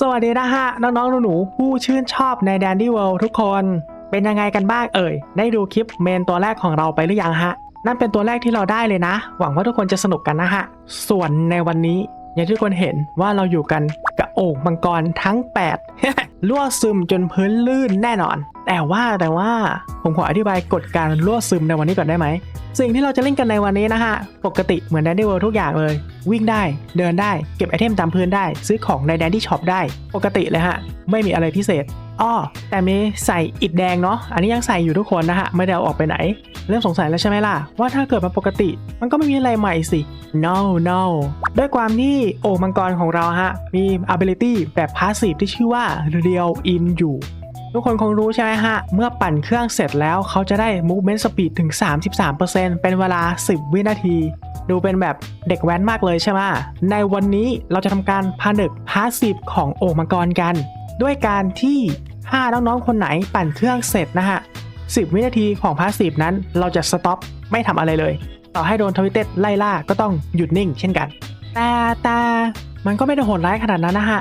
สวัสดีนะฮะ น้องๆ หนูๆ ผู้ชื่นชอบในแดนดี้เวิลด์ทุกคน เป็นยังไงกันบ้างเอ่ย ได้ดูคลิปเมนตัวแรกของเราไปหรือยังฮะ นั่นเป็นตัวแรกที่เราได้เลยนะ หวังว่าทุกคนจะสนุกกันนะฮะ ส่วนในวันนี้ อย่างที่ทุกคนเห็นว่าเราอยู่กันกับโอ่งมังกรทั้ง 8 รั่วซึมจนพื้นลื่นแน่นอน แต่ว่าแต่ว่าผมขออธิบายกฎการรั่วซึมในวันนี้ก่อนได้ไหม สิ่งที่เราจะเล่นกันในวันนี้นะฮะ ปกติเหมือน Dandy World ทุกอย่างเลย วิ่งได้ เดินได้ เก็บไอเทมตามพื้นได้ ซื้อของใน Dandy Shop ได้ ปกติเลยฮะ ไม่มีอะไรพิเศษอ้อแต่มีใส่อิฐแดงเนาะ อันนี้ยังใส่อยู่ทุกคนนะฮะ ไม่ได้เอาออกไปไหน เริ่มสงสัยแล้วใช่ไหมล่ะ ว่าถ้าเกิดมันปกติ มันก็ไม่มีอะไรใหม่สิ no no ด้วยความที่โอมังกรของเราฮะ มี ability แบบ passive ที่ชื่อว่า real in อยู่ ทุกคนคงรู้ใช่ไหมฮะ เมื่อปั่นเครื่องเสร็จแล้วเขาจะได้ movement speed ถึง 33%เป็นเวลา 10 วินาที ดูเป็นแบบเด็กแว้นมากเลยใช่ไหมในวันนี้เราจะทำการผนึกพาสซีฟของโอ่งมังกรกัน ด้วยการที่ถ้าน้องๆคนไหนปั่นเครื่องเสร็จนะฮะ 10 วินาทีของพาสซีฟนั้นเราจะสต็อปไม่ทำอะไรเลย ต่อให้โดนทวิตเต็ดไล่ล่าก็ต้องหยุดนิ่งเช่นกัน แต่แต่มันก็ไม่ได้โหดร้ายขนาดนั้นนะฮะ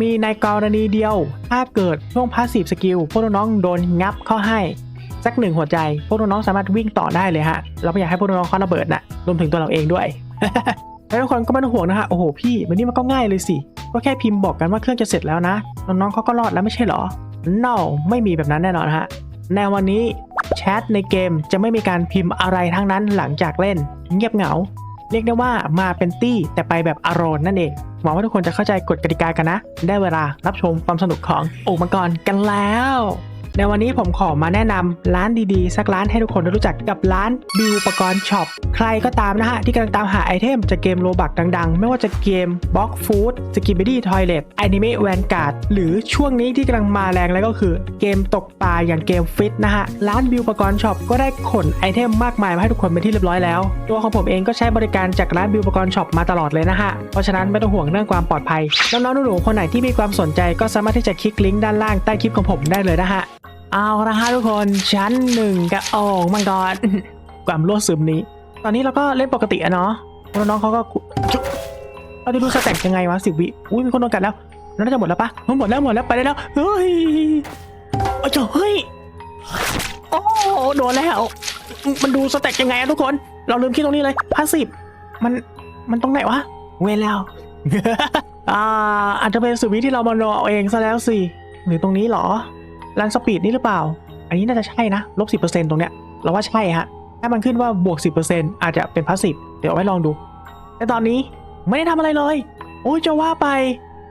มีในกรณีเดียว ถ้าเกิดช่วงพาสซีฟสกิลพวกน้องๆโดนงับเข้าให้สักหนึ่งหัวใจ พวกน้องๆสามารถวิ่งต่อได้เลยฮะ เราไม่อยากให้พวกน้องๆเขาระเบิดนะรวมถึงตัวเราเองด้วย แล้วทุกคนก็ไม่ต้องห่วงนะฮะ โอ้โหพี่วันนี้มันก็ง่ายเลยสิ ก็แค่พิมพ์บอกกันว่าเครื่องจะเสร็จแล้วนะ น้องๆเขาก็รอดแล้วไม่ใช่เหรอ no ไม่มีแบบนั้นแน่นอนฮะ ในวันนี้แชทในเกมจะไม่มีการพิมพ์อะไรทั้งนั้นหลังจากเล่น เงียบเหงา เรียกได้ว่ามาเป็นตี้แต่ไปแบบอารอนนั่นเองหวังว่าทุกคนจะเข้าใจกฎกติกากันนะ ได้เวลารับชมความสนุกของโอ่งมังกรกันแล้ว ในวันนี้ผมขอมาแนะนำร้านดีๆ สักร้านให้ทุกคนได้รู้จักกับร้านบิวอุปกรณ์ช็อปใครก็ตามนะฮะ ที่กำลังตามหาไอเทมจากเกมโลบักดังๆ ไม่ว่าจะเกมบล็อกฟู้ดสกิบ d ดี้ทอยเลตแอนิเมะแวนการ์ดหรือช่วงนี้ที่กำลังมาแรงแล้วก็คือเกมตกปลาอย่างเกมฟิตนะฮะ ร้านบิวอุปกรณ์ช็อปก็ได้ขนไอเทมมากมายมาให้ทุกคนเป็นที่เรียบร้อยแล้ว ตัวของผมเองก็ใช้บริการจากร้านบิวอุปกรณ์ช็อปมาตลอดเลยนะฮะเพราะฉะนั้นไม่ต้องห่วงเรื่องความปลอดภัยน้องๆหนูๆคนไหนที่มีความสนใจก็สามารถที่จะคลิกลิงก์ด้านล่างใต้คลิปของผมได้เลยนะฮะ เอาละฮะทุกคนชั้นหนึ่งกับโอ่งมังกรความรั่วซึมนี้ ตอนนี้เราก็เล่นปกติอะเนาะแล้วน้องเขาก็คุจุ๊บเราจะดูสแต็กยังไงวะสิบวิอุ้ยมีคนโดนกัดแล้วแล้วน่าจะหมดแล้วปะหมดแล้วหมดแล้วไปได้แล้วเฮ้ยโอ้ยเฮ้ยโอ้โดนแล้ว มันดูสแต็กยังไงอะทุกคน เราลืมคิดตรงนี้เลยพาสซีฟมันมันตรงไหนวะเวรแล้วอ่าอาจจะเป็นสิบวิที่เรามารอเอาเองซะแล้วสิหรือตรงนี้เหรอ รันสปีดนี่หรือเปล่า อันนี้น่าจะใช่นะลบสิตรงเนี้ยเราว่าใช่ฮะถ้ามันขึ้นว่าบวก 10%อาจจะเป็นพาสซีฟเดี๋ยวเอาไว้ลองดู แต่ตอนนี้ไม่ได้ทำอะไรเลย โอ้ยจะว่าไป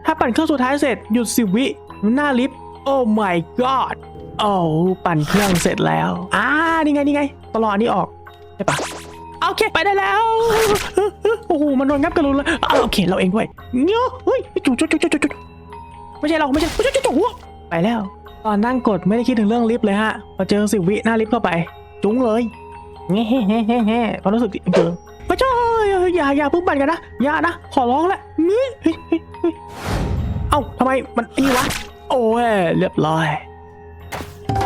ถ้าปั่นเครื่องสุดท้ายเสร็จหยุด10วิหน้าลิฟต์โอ้ my god โอ้ปั่นเครื่องเสร็จแล้ว อ่านี่ไงนี่ไง ตลอดนี้ออกใช่ปะโอเคไปได้แล้ว โอ้โหมันโดนงับกันเลยโอเคเราเองด้วยเงี้ยเฮ้ยจุ๊จุ๊จุ๊จุ๊จุ๊ไม่ใช่เราไม่ใช่จุ๊จุ๊จุ๊ไปแล้ว ตอนนั่งกดไม่ได้คิดถึงเรื่องลิฟต์เลยฮะพอเจอสิบวิหน้าลิฟต์เข้าไป จุ้งเลยเงี้ยเฮ้เฮ้เฮ้เฮ้ความรู้สึกเจอพระเจ้าอย่าอย่าพิ่งปั่นกันนะอย่านะขอร้องและเฮ้ยเฮ้ยเฮ้เฮ้เอ้าทำไมมันนี่วะโอ้ยเรียบร้อย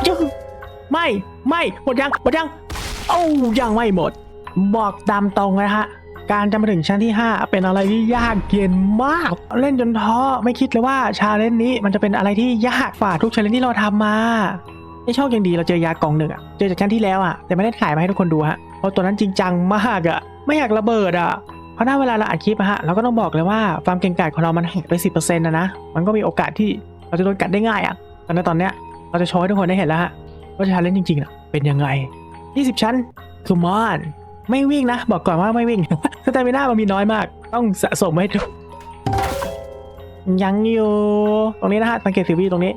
จึ๊งไม่ไม่หมดยังหมดยังโอ้ายังไม่หมด บอกตามตรงนะฮะ การจะมาถึงชั้นที่ 5 เป็นอะไรที่ยากเย็นมาก เล่นจนท้อไม่คิดเลยว่าชาเลนจ์นี้มันจะเป็นอะไรที่ยากฝ่าทุกชาเลนจ์ที่เราทำมาไม่โชคยังดีเราเจอยากล่องหนึ่งอะเจอจากชั้นที่แล้วอะแต่ไม่ได้ถ่ายมาให้ทุกคนดูฮะเพราะตัวนั้นจริงจังมากอะไม่อยากระเบิดอะเพราะหน้าเวลาเราอัดคลิปอะฮะเราก็ต้องบอกเลยว่าความเก่งกาจของเรามันหักไป10%นะนะมันก็มีโอกาสที่เราจะโดนกัดได้ง่ายอะต่ในตอนเนี้ยเราจะโชว์ให้ทุกคนได้เห็นแล้วฮะว่าชาเลนจ์จริงๆอะเป็นยังไง20 ชั้นคือมอน ไม่วิ่งนะ บอกก่อนว่าไม่วิ่งสเตมิน่ามันมีน้อยมาก ต้องสะสมไว้ดูยังอยู่ตรงนี้นะฮะสังเกตสิวีตรงนี้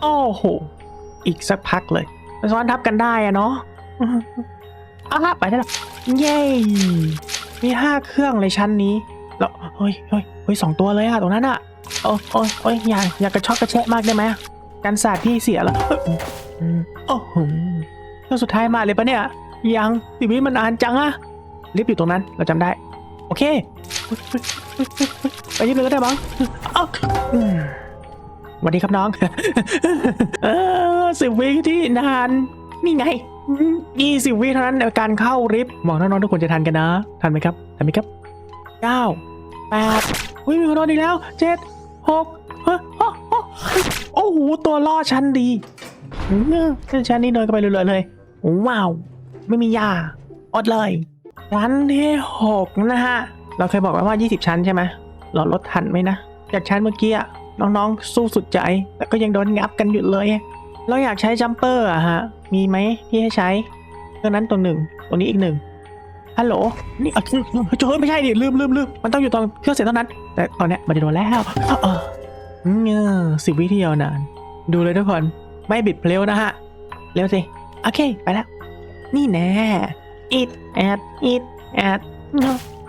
โอ้โห อีกสักพักเลยมันซ้อนทับกันได้อะเนาะอ้าไปได้แล้วเย้มีห้าเครื่องเลยชั้นนี้แล้วเฮ้ยเฮ้ยเฮ้ยสองตัวเลยอะตรงนั้นอะโอ้โอ้ยโอ้ยอย่าอย่ากระชอกกระแชะมากได้ไหมกันศาสตร์พี่เสียแล้วอืมโอ้โหแล้วสุดท้ายมาเลยปะเนี่ย ยังสิวิมันนานจังอะลิฟต์อยู่ตรงนั้นเราจำได้ โอเค ไปยืนเลยก็ได้บ้างอ้าวอืมสวัสดีครับน้อง เออสิบวิที่นาน นี่ไงยี่สิบวิเท่านั้นในการเข้าลิฟต์หวังน้องๆทุกคนจะทันกันนะ ทันไหมครับ ทันไหมครับเก้าแปดอุ้ยมีคนโดนอีกแล้วเจ็ดหกฮ้ยโอ้โหตัวล่อชั้นดีเนี่ยชั้นนี้เดินกันไปเรื่อยๆเลยว้าว ไม่มียา อดเลย ชั้นที่หกนะฮะ เราเคยบอกไว้ว่า 20 ชั้นใช่ไหมเราลดทันไหมนะ จากชั้นเมื่อกี้น้องๆ สู้สุดใจ แต่ก็ยังโดนงับกันอยู่เลย เราอยากใช้จัมเปอร์อะฮะ มีไหมที่ให้ใช้เครื่องนั้นตัวหนึ่ง ตัวนี้อีกหนึ่งฮัลโหล นี่เอ้ยเจอไม่ใช่ดิลืมลืมลืมมันต้องอยู่ตรงเครื่องเสียงเท่านั้น แต่ตอนเนี้ยมันจะโดนแล้วเออเออเนี่ยสิบวิที่ยาวนาน ดูเลยทุกคน ไม่บิดเพลวนะฮะ เร็วสิ โอเค ไปแล้ว นี่แน่ it at it at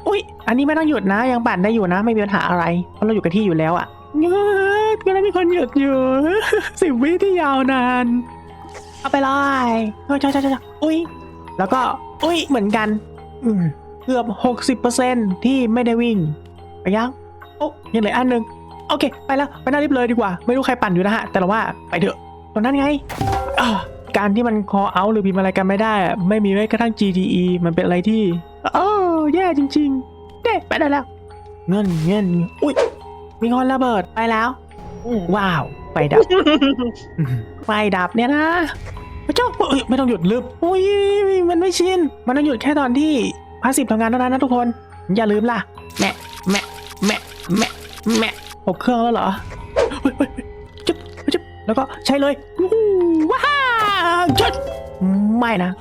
อุ้ยอันนี้ไม่ต้องหยุดนะ ยังปั่นได้อยู่นะ ไม่มีปัญหาอะไร เพราะเราอยู่กับที่อยู่แล้วอะ่ะเงยก็ได้มีคนหยุดอยู่สิบวิที่ยาวนาน เอาไปเลยเฮ้ยใช่ใช่ใช่อุ้ยแล้วก็อุ้ยเหมือนกันอืมเกือบหกสิบเปอร์เซ็นที่ไม่ได้วิ่งไปยังโอ้ยังเหลืออันหนึ่งโอเค ไปแล้ว ไปหน้ารีบเลยดีกว่า ไม่รู้ใครปั่นอยู่นะฮะ แต่เราว่าไปเถอะตรงนั้นไงอ่า การที่มัน call out หรือพิมพ์อะไรกันไม่ได้อะไม่มีแม้กระทั่ง GDE มันเป็นอะไรที่เออแย่จริงๆเด้ไปได้แล้ว เงินเงินอุ้ยมีคนระเบิดไปแล้ว ว้าวไปดับอืมไฟดับเนี่ยนะพระเจ้าเอ้ยไม่ต้องหยุดลืมอุ้ยมันไม่ชิน มันต้องหยุดแค่ตอนที่พาสซีฟทำงานเท่านั้นนะทุกคน อย่าลืมล่ะแมะแมะแมะแมะแมะหกเครื่องแล้วเหรอเฮ้ยเฮ้ยเฮ้ยจุ๊บจุ๊บแล้วก็ใช้เลยวู้ฮู้ว้า วจุดไม่นะ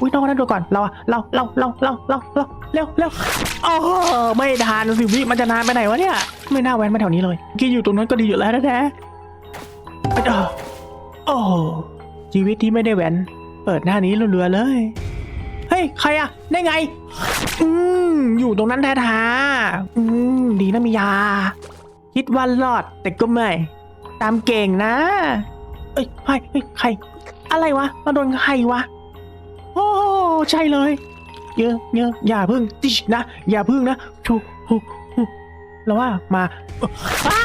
อุ้ยน้องคนนั้นดูก่อน เราอะเรา เรา เรา เรา เรา เรา เร็วเร็วโอ้ไม่ทันสิวิมันจะนานไปไหนวะเนี่ย ไม่น่าแว้นมาแถวนี้เลยกี่อยู่ตรงนั้นก็ดีอยู่แล้วแท้ๆเอ้อโอ้ชีวิตที่ไม่ได้แหวนเปิดหน้านี้เรือเลย เฮ้ย ใครอะได้ไง อืมอยู่ตรงนั้นแท้ๆอืมดีนะมียา คิดว่ารอดแต่ก็ไม่ ตามเก่งนะ เอ้ยใครเฮ้ยใคร อะไรวะ มาโดนใครวะ โอ้ใช่เลย เยอะเยอะอย่าพึ่งติชนะ อย่าพึ่งนะชูฮูฮูแล้วว่ามาอา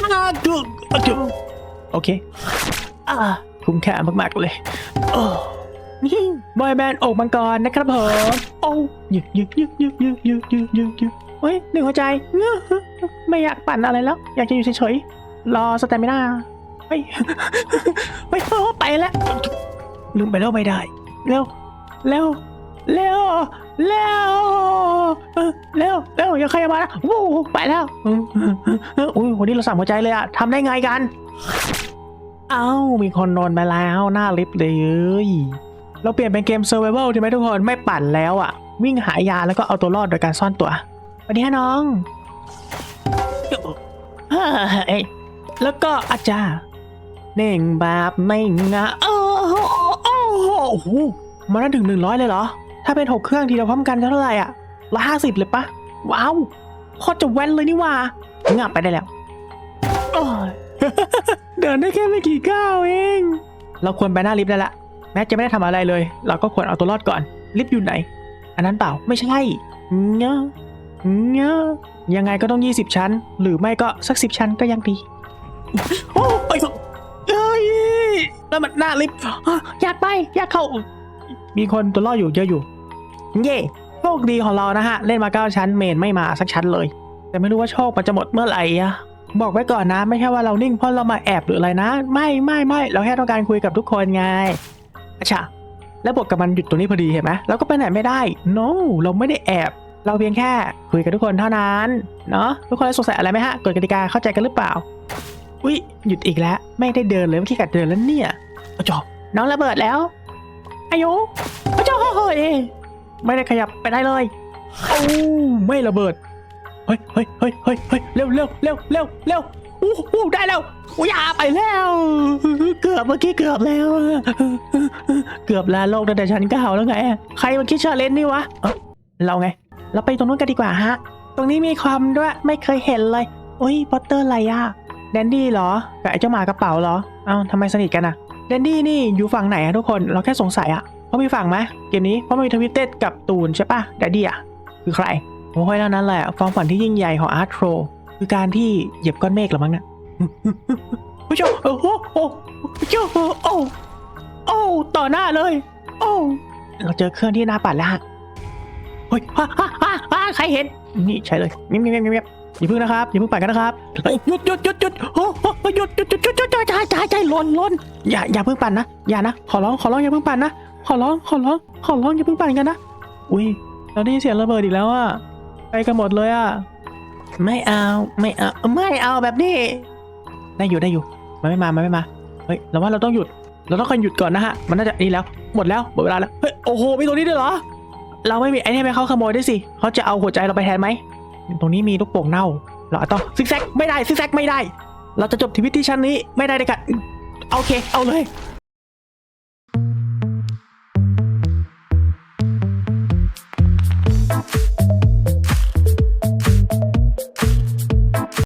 โอเคอ่าคุ้มค่ามากๆเลยโอ้นี่บอยแบนด์อกมังกรนะครับผมโอ้ยึกยึกยึกยึกยึกยึกยึกยึกยึกเฮ้ยหนึ่งหัวใจไม่อยากปั่นอะไรแล้ว อยากจะอยู่เฉยๆรอสเตมิน่าเฮ้ยเฮ้ยไปแล้ว ลืมไปแล้วไม่ได้เร็วเร็วเร็วเร็วเออเร็วเร็วอย่าใครมานะวู้ไปแล้วอุ้ยวันนี้เราสั่งหัวใจเลยอะทำได้ไงกัน เอ้ามีคนนอนมาแล้วหน้าลิฟต์เลยเราเปลี่ยนเป็นเกม Survival ใช่ไหมทุกคนไม่ปั่นแล้วอะวิ่งหายาแล้วก็เอาตัวรอดโดยการซ่อนตัวสวัสดีฮะน้องแล้วก็อาจารย์เน่งแบบไม่งะโอ้โหโอ้ โอ้โหมันได้ถึงหนึ่งร้อยเลยเหรอ ถ้าเป็นหกเครื่องทีเดียวพร้อมกันเท่าไหร่อะร้อยห้าสิบเลยปะว้าวโคตรจะแว่นเลยนี่ว่างับไปได้แล้วเดินได้แค่ไม่กี่ก้าวเอง เราควรไปหน้าลิฟต์ได้ละแม้จะไม่ได้ทำอะไรเลย เราก็ควรเอาตัวรอดก่อนลิฟต์อยู่ไหน อันนั้นเปล่าไม่ใช่เงี้ยเงี้ยยังไงก็ต้อง 20 ชั้น หรือไม่ก็สักสิบชั้นก็ยังดีโอ้ยเอ้ แล้วมันหน้าลิฟต์อะอยากไป อยากเข้า มีคนตัวรอดอยู่เยอะอยู่ เย่โชคดีของเรานะฮะ เล่นมาเก้าชั้นเมนไม่มาสักชั้นเลย แต่ไม่รู้ว่าโชคมันจะหมดเมื่อไหร่อะบอกไว้ก่อนนะ ไม่ใช่ว่าเรานิ่งเพราะเรามาแอบหรืออะไรนะ ไม่ไม่ไม่เราแค่ต้องการคุยกับทุกคนไงอาชะแล้วบทกับมันหยุดตรงนี้พอดีเห็นไหมเราก็ไปไหนไม่ได้ no เราไม่ได้แอบ เราเพียงแค่คุยกับทุกคนเท่านั้นเนาะทุกคนสงสัยอะไรไหมฮะกฎกติกาเข้าใจกันหรือเปล่า อุ้ยหยุดอีกแล้ว ไม่ได้เดินเลยเมื่อกี้กัดเดินแล้วเนี่ยเอาจบน้องระเบิดแล้วอายุเอาจบเฮ้ยไม่ได้ขยับไปได้เลยโอ้ไม่ระเบิดเฮ้ยเฮ้ยเฮ้ยเฮ้ยเฮ้ยเร็วเร็วเร็วเร็วเร็วอู้หูได้แล้วอู้ยาไปแล้ว เกือบเมื่อกี้เกือบแล้ว เกือบลาโลกตั้งแต่ชั้นเก้าแล้วไง ใครมาคิดชาเลนนี่วะเอ้าเราไง เราไปตรงนู้นกันดีกว่าฮะ ตรงนี้มีความด้วยไม่เคยเห็นเลย โอ้ยพอตเตอร์อะไรอะ แดนดี้เหรอ กับไอ้เจ้าหมากระเป๋าเหรอ เอ้าทำไมสนิทกันอะแดนดี้นี่อยู่ฝั่งไหนอะทุกคน เราแค่สงสัยอะเขามีฝั่งไหมเกมนี้ เพราะมันมีทวิตเต็ดกับตูนใช่ปะแดนดี้อะคือใครโอ้ยแล้วนั้นแหละความฝันที่ยิ่งใหญ่ของอาร์ตโทรคือการที่เหยียบก้อนเมฆหรือมั้งเนี่ยผู้ชมโอ้โหโอ้โหโอ้โอ้ต่อหน้าเลย โอ้เราเจอเครื่องที่หน้าปัดแล้วฮะเฮ้ยฮ่าฮ่าฮ่าใครเห็น นี่ใช่เลยเงียบเงียบเงียบ อย่าเพิ่งนะครับอย่าเพิ่งปัดกันนะครับหยุดหยุดหยุดหยุดโอ้โหยหยุดหยุดหยุดหยุดหยุดหยุดใจใจใจหล่นหล่นอย่าอย่าเพิ่งปั่นนะอย่านะขอร้องขอร้องอย่าเพิ่งปั่นนะขอร้องขอร้องขอร้องอย่าเพิ่งปั่นกันนะอุ้ยเราได้ยินเสียงระเบิดอีกแล้วอะไปกันหมดเลยอะไม่เอาไม่เอาไม่เอาแบบนี้ ได้อยู่ได้อยู่มันไม่มามันไม่มาเฮ้ยเราว่าเราต้องหยุด เราต้องการหยุดก่อนนะฮะมันน่าจะนี่แล้วหมดแล้วหมดเวลาแล้วเฮ้ยโอ้โหมีตรงนี้ด้วยเหรอเราไม่มีไอ้นี่ไปเขาขโมยได้สิเขาจะเอาหัวใจเราไปแทนไหม ตรงนี้มีลูกโป่งเน่า เราต้องซิกแซกไม่ได้ซิกแซกไม่ได้ เราจะจบชีวิตที่ชั้นนี้ไม่ได้เลยกันโอเค เอาเลย